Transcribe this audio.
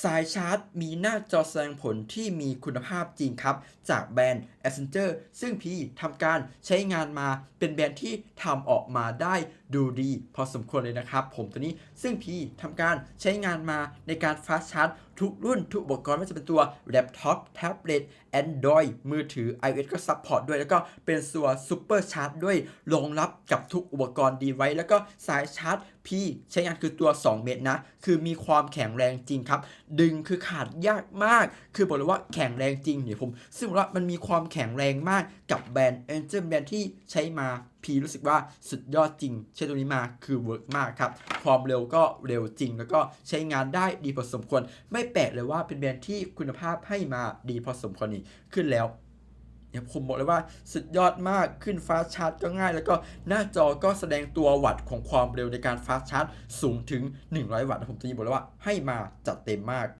สายชาร์จมีหน้าจอแสดงผลที่มีคุณภาพจริงครับ จากแบรนด์ a s c e n t u r ซึ่งพี่ทำการใช้งานมาเป็นแบรนด์ที่ทำออกมาได้ดูดี พอสมควรเลยนะครับ ผมตัวนี้ซึ่งพี่ทำการใช้งานมาในการฟาสชาร์จทุกรุ่นทุกอุปกรณ์ไม่ว่าจะเป็นตัวแล็ปท็อปแท็บเล็ต Android มือถือ iOS ก็ซัพพอร์ตด้วย แล้วก็เป็นตัวซูเปอร์ชาร์จด้วยรองรับกับทุกอุปกรณ์ดีไว้ แล้วก็สายชาร์จพี่ใช้งานคือตัว 2 เมตรนะ คือมีความแข็งแรงจริงครับ ดึงคือขาดยากมาก คือบอกเลยว่าแข็งแรงจริงเนี่ยผม ซึ่งบอกว่ามันมีความแข็งแรงมากกับแบรนด์ Angel แบรนด์ที่ใช้มาพีรู้สึกว่าสุดยอดจริง ใช้ตัวนี้มาคือเวิร์กมากครับ ความเร็วก็เร็วจริง แล้วก็ใช้งานได้ดีพอสมควร ไม่แปลกเลยว่าเป็นแบรนด์ที่คุณภาพให้มาดีพอสมควรนี่ขึ้นแล้ว เนี่ยผมบอกเลยว่าสุดยอดมากขึ้นฟาสชาร์จก็ง่าย แล้วก็หน้าจอก็แสดงตัววัตต์ของความเร็วในการฟาสชาร์จสูงถึง 100 วัตต์ผมจะบอกเลยว่าให้มาจัดเต็มมาก